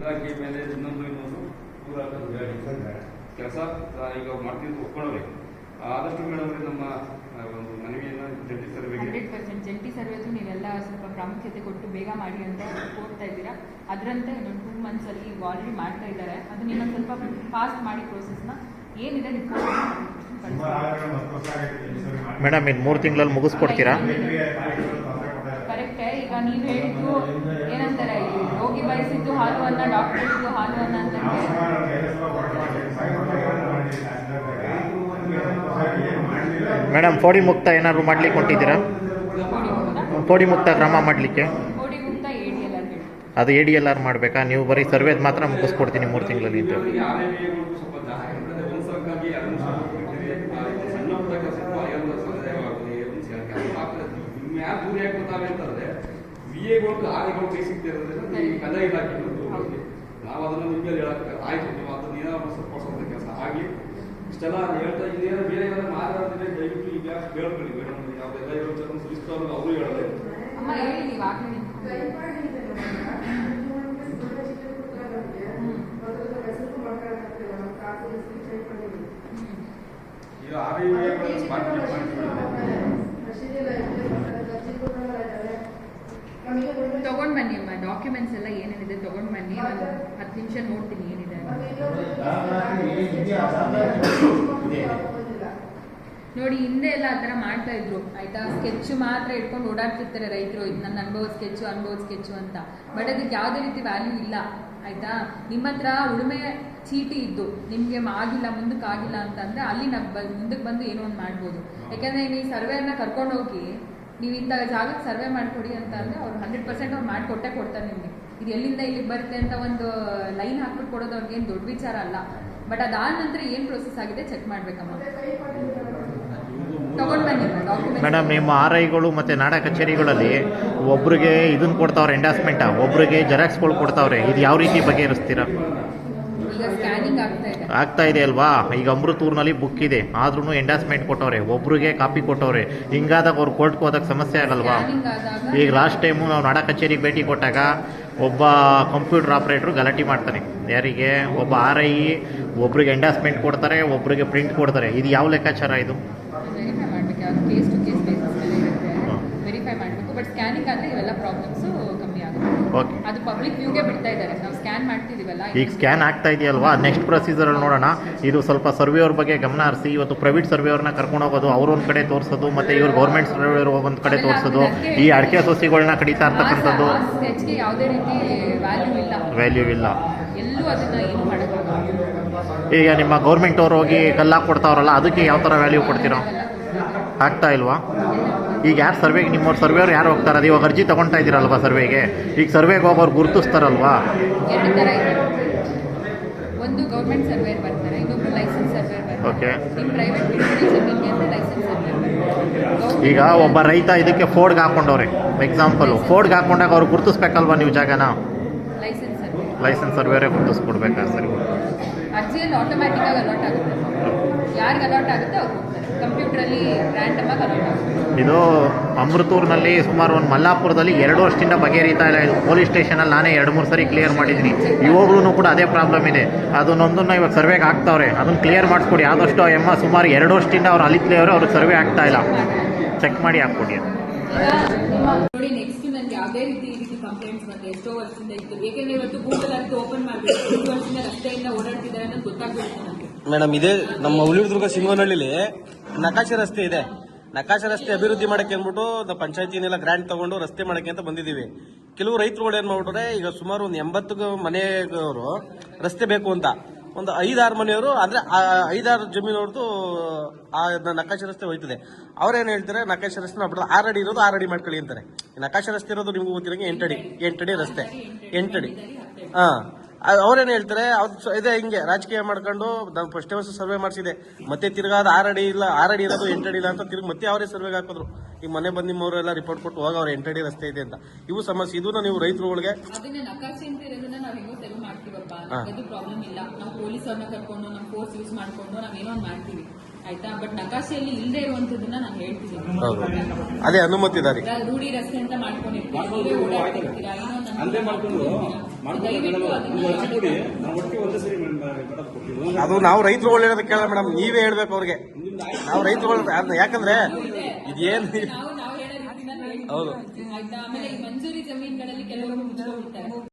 ಇಲಾಖೆ ಮೇಲೆ ಇನ್ನೊಂದು ಇನ್ನೊಂದು ದೂರ ಹೇಳಿ. ಕೆಲಸ ಈಗ ಮಾಡ್ತಿದ್ದು ಒಪ್ಕೊಳ್ಬೇಕು ಆದಷ್ಟು ಮೇಡಮ್ ನಮ್ಮ ಒಂದು ಮನವಿಯನ್ನು ಜಂಟಿ ಸರ್ವೆ ಹಂಡ್ರೆಡ್ ಪರ್ಸೆಂಟ್ ಜಂಟಿ ಸರ್ವೆದು ನೀವೆಲ್ಲ ಸ್ವಲ್ಪ ಪ್ರಾಮುಖ್ಯತೆ ಕೊಟ್ಟು ಬೇಗ ಮಾಡಿ ಅಂತ ಕೋರ್ತಾ ಇದ್ದೀರಾ. ಅದರಂತೆ ಇನ್ನೊಂದು ಟೂ ಮಂತ್ಸಲ್ಲಿ ಈಗ ಆಲ್ರೆಡಿ ಮಾಡ್ತಾ ಇದ್ದಾರೆ. ಅದು ನೀವು ಸ್ವಲ್ಪ ಫಾಸ್ಟ್ ಮಾಡಿ ಪ್ರೋಸೆಸ್ನ ಏನಿದೆ ರಿಪೋರ್ಟ್ ಮೇಡಮ್ ಇನ್ನು ಮೂರು ತಿಂಗಳಲ್ಲಿ ಮುಗಿಸ್ಕೊಡ್ತೀರಾ? ಕರೆಕ್ಟೇ ಈಗ ನೀವು ಹೇಳಿದ್ದು ಬಯಸಿದ್ದು ಹಾಲು ಅನ್ನ ಡಾಕ್ಟರ್ ಹೇಳಿದ್ದು ಹಾಲು ಅನ್ನ ಅಂತ ಮೇಡಮ್ ಪೋಡಿ ಮುಕ್ತ ಏನಾದ್ರು ಮಾಡ್ಲಿಕ್ಕೆ ಹೊಂಟಿದ್ದೀರಾ ಮುಕ್ತ? ಪೋಡಿ ಮುಕ್ತ ಕ್ರಮ ಮಾಡಲಿಕ್ಕೆ? ಏಡಿ ಎಲ್ಲ ಹೇಳಿ. ಅದು ಎ ಡಿ ಎಲ್ ಆರ್ ಮಾಡಬೇಕಾ? ನೀವು ಬರೀ ಸರ್ವೇದ್ ಮಾತ್ರ ಮುಗಿಸ್ಕೊಡ್ತೀನಿ ಮೂರು ತಿಂಗಳಲ್ಲಿ ಅಂತ ಸಣ್ಣ ಪುಟ್ಟ ಕೆಲಸಕ್ಕೂ ಐವತ್ತು ಸಮುದಾಯವಾಗಲಿ ಒಂದು ಕೆಲಸ ಆಗ್ತದೆ ನಿಮ್ಮ ಯಾರು ದೂರ ಯಾಕೆ ಗೊತ್ತಾವೆ ಅಂತಂದ್ರೆ ವಿ ಎಗಳು ಆರ್ಎಗಳು ಕೈ ಸಿಗ್ತಿರೋದ್ರಿಂದ ಈ ಕಂದಾಯ ಇಲಾಖೆ ನಾವು ಅದನ್ನು ನಿಮಗೆ ಹೇಳಕ್ಕೆ ಆಯ್ತು ನೀವು ಅದನ್ನ ಏನಾದ್ರು ಸಪೋರ್ಟ್ ಕೆಲಸ ಆಗಲಿ. ಇಷ್ಟೆಲ್ಲ ಹೇಳ್ತಾ ಇನ್ನೇನು ಬೇರೆ ಏನಾದ್ರು ಮಾತಾಡಿದ್ರೆ ದಯವಿಟ್ಟು ಈಗ ಬೇಡ ಮೇಡಮ್ ಯಾವ್ದೆಲ್ಲ ಇರೋ ಸುಲಿಸ್ತವ್ರು ಅವರು ಹೇಳೋದು ನೀವು ಈಗ ಆರ್ ಪಾರ್ಟಿಸಿಪೇಟ್ ಮಾಡಿಬಿಡುತ್ತೆ ತಗೊಂಡ್ ಬನ್ನಿ ಅಮ್ಮ ಡಾಕ್ಯುಮೆಂಟ್ಸ್ ಎಲ್ಲ ಏನೇನಿದೆ ತಗೊಂಡ್ ಬನ್ನಿ ಒಂದು ಹತ್ತು ನಿಮಿಷ ನೋಡ್ತೀನಿ ಏನಿದೆ. ನೋಡಿ, ಹಿಂದೆ ಎಲ್ಲ ಆ ಥರ ಮಾಡ್ತಾ ಇದ್ರು. ಆಯ್ತಾ? ಸ್ಕೆಚ್ ಮಾತ್ರ ಇಟ್ಕೊಂಡು ಓಡಾಡ್ತಿರ್ತಾರೆ ರೈತರು. ಇದು ನನ್ನ ಅನುಭವ ಸ್ಕೆಚ್ ಅನುಭವ ಸ್ಕೆಚ್ ಅಂತ. ಬಟ್ ಅದಕ್ಕೆ ಯಾವುದೇ ರೀತಿ ವ್ಯಾಲ್ಯೂ ಇಲ್ಲ. ಆಯ್ತಾ? ನಿಮ್ಮ ಹತ್ರ ಉಳುಮೆ ಚೀಟಿ ಇದ್ದು, ನಿಮಗೆ ಆಗಿಲ್ಲ, ಮುಂದಕ್ಕೆ ಆಗಿಲ್ಲ ಅಂತಂದ್ರೆ ಅಲ್ಲಿ ನಾವು ಮುಂದಕ್ಕೆ ಬಂದು ಏನೋ ಒಂದು ಮಾಡ್ಬೋದು. ಯಾಕಂದ್ರೆ ನೀವು ಕರ್ಕೊಂಡು ಹೋಗಿ ನೀವು ಇಂಥ ಜಾಗಕ್ಕೆ ಸರ್ವೆ ಮಾಡಿಕೊಡಿ ಅಂತ ಅಂದರೆ ಅವ್ರು ಹಂಡ್ರೆಡ್ ಪರ್ಸೆಂಟ್ ಅವ್ರು ಮಾಡಿಕೊಟ್ಟೆ ಕೊಡ್ತಾರೆ ನಿಮಗೆ. ಇದು ಎಲ್ಲಿಂದ ಇಲ್ಲಿಗೆ ಬರುತ್ತೆ ಅಂತ ಒಂದು ಲೈನ್ ಹಾಕ್ಬಿಟ್ಟು ಕೊಡೋದು ಅವ್ರಿಗೆ ಏನು ದೊಡ್ಡ ವಿಚಾರ ಅಲ್ಲ. ಬಟ್ ಅದಾದ ನಂತರ ಏನು ಪ್ರೊಸೆಸ್ ಆಗಿದೆ ಚೆಕ್ ಮಾಡಬೇಕಮ್ಮ. ಮೇಡಮ್ ನಿಮ್ಮ ಆರ್ ಐಗಳು ಮತ್ತು ನಾಡ ಕಚೇರಿಗಳಲ್ಲಿ ಒಬ್ರಿಗೆ ಇದನ್ನು ಕೊಡ್ತಾವ್ರೆ ಎಂಡಾಸ್ಮೆಂಟ ಒಬ್ರಿಗೆ ಜೆರಾಕ್ಸ್ಗಳು ಕೊಡ್ತಾವ್ರೆ, ಇದು ಯಾವ ರೀತಿ ಬಗೆಹರಿಸ್ತೀರಾ? ಆಗ್ತಾ ಇದೆ. ಅಲ್ವಾ? ಈಗ ಅಮೃತೂರ್ನಲ್ಲಿ ಬುಕ್ ಇದೆ. ಆದ್ರೂ ಎಂಡಾಸ್ಮೆಂಟ್ ಕೊಟ್ಟವ್ರೆ ಒಬ್ರಿಗೆ ಕಾಪಿ ಕೊಟ್ಟವ್ರೆ. ಹಿಂಗಾದಾಗ ಅವ್ರು ಕೋರ್ಟ್ಗೆ ಹೋದಾಗ ಸಮಸ್ಯೆ ಆಗಲ್ವಾ? ಈಗ ಲಾಸ್ಟ್ ಟೈಮು ನಾವು ನಾಡ ಕಚೇರಿಗೆ ಭೇಟಿ ಕೊಟ್ಟಾಗ ಒಬ್ಬ ಕಂಪ್ಯೂಟರ್ ಆಪ್ರೇಟ್ರು ಗಲಾಟೆ ಮಾಡ್ತಾನೆ. ಯಾರಿಗೆ? ಒಬ್ಬ ಆರ್ ಐ ಒಬ್ರಿಗೆ ಎಂಡಾಸ್ಮೆಂಟ್ ಕೊಡ್ತಾರೆ ಒಬ್ರಿಗೆ ಪ್ರಿಂಟ್ ಕೊಡ್ತಾರೆ. ಇದು ಯಾವ ಲೆಕ್ಕಾಚಾರ ಇದು? ವೆರಿಫೈ ಮಾಡ್ಬೇಕು. ಬಟ್ ಸ್ಕ್ಯಾನಿಂಗ್ ಆದರೆ ಇವೆಲ್ಲ ಪ್ರಾಬ್ಲಮ್ಸು ಓಕೆ ಅದು ಪಬ್ಲಿಕ್ ವ್ಯೂಗೆ ಬಿಡ್ತಾ ಇದ್ದಾರೆ. ನಾವು ಸ್ಕ್ಯಾನ್ ಮಾಡ್ತಿದೀವಲ್ಲ? ಈಗ ಸ್ಕ್ಯಾನ್ ಆಗ್ತಾ ಇದೆಯಲ್ವಾ? ನೆಕ್ಸ್ಟ್ ಪ್ರೊಸೀಜರಲ್ಲಿ ನೋಡೋಣ. ಇದು ಸ್ವಲ್ಪ ಸರ್ವೇಯವ್ರ ಬಗ್ಗೆ ಗಮನ ಹರಿಸಿ. ಇವತ್ತು ಪ್ರೈವೇಟ್ ಸರ್ವೇಯವ್ರನ್ನ ಕರ್ಕೊಂಡು ಹೋಗೋದು ಅವ್ರ ಒಂದು ಕಡೆ ತೋರಿಸೋದು ಮತ್ತೆ ಇವ್ರು ಗೌರ್ಮೆಂಟ್ ಸರ್ವೆ ಒಂದು ಕಡೆ ತೋರಿಸೋದು. ಈ ಅಡಿಕೆ ಸೊಸಿಗಳನ್ನ ಕಡಿತಾ ಇರ್ತಕ್ಕಂಥದ್ದು ಸ್ಕೆಚ್ಗೆ ಯಾವುದೇ ರೀತಿ ವ್ಯಾಲ್ಯೂ ಇಲ್ಲ. ವ್ಯಾಲ್ಯೂ ಇಲ್ಲ. ಎಲ್ಲೂ ಅದನ್ನ ಏನು ಮಾಡೋಕ್ಕಾಗಲ್ಲ. ಈಗ ನಿಮ್ಮ ಗೌರ್ಮೆಂಟ್ ಅವ್ರು ಹೋಗಿ ಕಲ್ಲಾಕ್ ಕೊಡ್ತಾವ್ರಲ್ಲ ಅದಕ್ಕೆ ಯಾವ ಥರ ವ್ಯಾಲ್ಯೂ ಕೊಡ್ತೀರೋ? ಆಗ್ತಾ ಇಲ್ವಾ? ಈಗ ಯಾರು ಸರ್ವೆಗೆ ನಿಮ್ಮವ್ರು ಸರ್ವೇಯವ್ರು ಯಾರು ಹೋಗ್ತಾರೆ? ಅದು ಇವಾಗ ಅರ್ಜಿ ತಗೊಳ್ತಾ ಇದ್ದೀರಲ್ವ ಸರ್ವೆಗೆ ಈಗ ಸರ್ವೆಗೆ ಹೋಗೋರು ಗುರುತಿಸ್ತಾರಲ್ವಾ? ಎರಡು ಥರ ಇದೆ. ಒಂದು ಗೌರ್ಮೆಂಟ್ ಸರ್ವೇರ್ ಬರ್ತಾರೆ ಇನ್ನೊಬ್ರು ಲೈಸೆನ್ಸ್ ಸರ್ವೇರ್ ಬರ್ತಾರೆ. Okay. ಇನ್ನು ಪ್ರೈವೇಟ್ ಲೈಸೆನ್ಸ್ ಸರ್ವೇರ್ ಬರ್ತಾರೆ. ಈಗ ಒಬ್ಬ ರೈತ ಇದಕ್ಕೆ ಫೋರ್ಡ್ಗೆ ಹಾಕೊಂಡವ್ರೆ. ಎಕ್ಸಾಂಪಲ್ ಫೋರ್ಡ್ಗೆ ಹಾಕೊಂಡಾಗ ಅವ್ರು ಗುರುತಿಸ್ಬೇಕಲ್ವಾ ನೀವು ಜಾಗನ? ಲೈಸೆನ್ಸ್ ಸರ್ವೇರ್ ಲೈಸೆನ್ಸ್ ಸರ್ವೇರೇ ಗುರುತಿಸ್ಕೊಡ್ಬೇಕಾ ಸರಿ? ಅರ್ಜಿಯಲ್ಲಿ ಆಟೋಮ್ಯಾಟಿಕ್ ಆಗಿ ಅಲಾಟ್ ಆಗುತ್ತೆ. ಯಾರಿಗೆ ಅಲಾಟ್ ಆಗುತ್ತೆ ಅವ್ರು ಹೋಗ್ತಾರೆ. ಇದು ಅಮೃತೂರ್ನಲ್ಲಿ ಸುಮಾರು ಒಂದು ಮಲ್ಲಾಪುರದಲ್ಲಿ ಎರಡು ವರ್ಷದಿಂದ ಬಗೆಹರಿತಾ ಇಲ್ಲ. ಇದು ಪೊಲೀಸ್ ಸ್ಟೇಷನಲ್ಲಿ ನಾನೇ ಎರಡು ಮೂರು ಸರಿ ಕ್ಲಿಯರ್ ಮಾಡಿದ್ದೀನಿ. ಇವಾಗಲೂ ಕೂಡ ಅದೇ ಪ್ರಾಬ್ಲಮ್ ಇದೆ. ಅದನ್ನೊಂದನ್ನು ಇವಾಗ ಸರ್ವೆಗೆ ಹಾಕ್ತಾವ್ರೆ. ಅದನ್ನು ಕ್ಲಿಯರ್ ಮಾಡಿಸ್ಕೊಡಿ. ಆದಷ್ಟು ಆ ಎಮ್ಮ ಸುಮಾರು ಎರಡು ವರ್ಷದಿಂದ ಅವ್ರು ಅಲಿತ್ಲೇ ಅವರು ಅವ್ರಿಗೆ ಸರ್ವೆ ಆಗ್ತಾ ಇಲ್ಲ. ಚೆಕ್ ಮಾಡಿ ಹಾಕ್ಕೊಡಿ ಈಗ ನಿಮ್ಮ ನೋಡಿ ನೆಕ್ಸ್ಟ್ ನನಗೆ ಯಾವುದೇ ರೀತಿ ಈ ರೀತಿ ಕಂಪ್ಲೇಂಟ್ಸ್ ಬಂದೆ ಎಷ್ಟೋ ವರ್ಷದಿಂದ ಇತ್ತು. ಏಕೆಂದ್ರೆ ಇವತ್ತು ಗೂಗಲ್ ಅಂತ ಓಪನ್ ಮಾಡಬೇಕು ಎಷ್ಟು ವರ್ಷದಿಂದ ರಸ್ತೆಯಿಂದ ಓಡಾಡ್ತಿದ್ದಾರೆ ಅನ್ನೋದು ಗೊತ್ತಾಗ್ಬಿಡುತ್ತೆ ನನಗೆ. ಮೇಡಮ್ ಇದೇ ನಮ್ಮ ಹುಲಿದುರ್ಗ ಸಿಂಗನಹಳ್ಳಿಲಿ ನಕಾಶೆ ರಸ್ತೆ ಇದೆ. ನಕಾಶೆ ರಸ್ತೆ ಅಭಿವೃದ್ಧಿ ಮಾಡಕ್ಕೆ ಅಂದ್ಬಿಟ್ಟು ಪಂಚಾಯತಿನೆಲ್ಲ ಗ್ರಾಂಟ್ ತಗೊಂಡು ರಸ್ತೆ ಮಾಡಕ್ಕೆ ಅಂತ ಬಂದಿದ್ದೀವಿ. ಕೆಲವು ರೈತರುಗಳು ಏನ್ ಮಾಡ್ಬಿಟ್ರೆ, ಈಗ ಸುಮಾರು ಒಂದು ಎಂಬತ್ತು ಮನೆಯವರು ರಸ್ತೆ ಬೇಕು ಅಂತ. ಒಂದು ಐದಾರು ಮನೆಯವರು, ಅಂದ್ರೆ ಐದಾರು ಜಮೀನವ್ರದ್ದು, ಆ ನಕಾಶೆ ರಸ್ತೆ ಹೋಯ್ತದೆ. ಅವ್ರೇನ್ ಹೇಳ್ತಾರೆ, ನಕಾಶೆ ರಸ್ತೆ ನಾವು ಆರ್ ಅಡಿ ಇರೋದು, ಆರ್ ಅಡಿ ಮಾಡ್ಕೊಳ್ಳಿ ಅಂತಾರೆ. ನಕಾಶೆ ರಸ್ತೆ ಇರೋದು ನಿಮ್ಗೆ ಗೊತ್ತಿರಂಗೆ ಎಂಟಡಿ ಎಂಟಡಿ ರಸ್ತೆ. ಎಂಟಡಿ ಹಾ. ಅವ್ರೇನ್ ಹೇಳ್ತಾರೆ ಅವ್ರು ಇದೆ ಇದೇ ಹಿಂಗೆ ರಾಜಕೀಯ ಮಾಡ್ಕೊಂಡು ನಾನು ಫಸ್ಟ್ ಟೈಮ್ ಸರ್ವೆ ಮಾಡಿಸಿದೆ. ಮತ್ತೆ ತಿರ್ಗಾದ ಆರಡಿ ಇಲ್ಲ ಆರಡಿ ಇರೋದು ಎಂಟಡಿ ಇಲ್ಲ ಅಂತ ತಿರ್ಗಿ ಮತ್ತೆ ಅವರೇ ಸರ್ವೆಗೆ ಹಾಕಿದ್ರು. ಈ ಮನೆ ಬಂದು ನಿಮ್ಮವರೆಲ್ಲ ರಿಪೋರ್ಟ್ ಕೊಟ್ಟು ಹೋಗ ಅವ್ರ ಎಂಟಡಿ ರಸ್ತೆ ಇದೆ ಅಂತ. ಇವು ಸಮಸ್ಯೆ. ಇದು ನೀವು ರೈತರುಗಳಿಗೆ ಅದನ್ನ ನಕಾಶೆ ಅಂತ ನಾವು ಹೆಂಗೋ ತೆರವು ಮಾಡ್ತೀವಪ್ಪ. ಹಾ. ಪ್ರಾಬ್ಲಮ್ ಇಲ್ಲ. ನಾವು ಪೊಲೀಸ್ ಅವ್ರನ್ನ ಕರ್ಕೊಂಡು ನಮ್ಮ ಫೋರ್ಸ್ ಯೂಸ್ ಮಾಡ್ಕೊಂಡು ನಾವೇನೋ ಒಂದು ಮಾಡ್ತೀವಿ. ಆಯ್ತಾ? ಬಟ್ ನಕಾಶೆಯಲ್ಲಿ ಇಲ್ಲದೆ ಇರುವಂತದನ್ನ ನಾನು ಹೇಳ್ತೀನಿ. ಅದೇ ಅನುಮತಿ ಇದಾರೆ ರೂಢಿ ರಸ್ತೆ ಅಂತ ಮಾಡ್ಕೊಂಡಿರ್ತೀವಿ ಅದು ನಾವು ರೈತರು ಒಳ್ಳೇದು ಕೇಳ ಮೇಡಮ್. ನೀವೇ ಹೇಳ್ಬೇಕು ಅವ್ರಿಗೆ. ನಾವು ರೈತರು ಯಾಕಂದ್ರೆ ಇದೇನು ಹೌದು. ಆಮೇಲೆ ಮಂಜೂರಿ ಜಮೀನುಗಳಲ್ಲಿ ಕೆಲವರು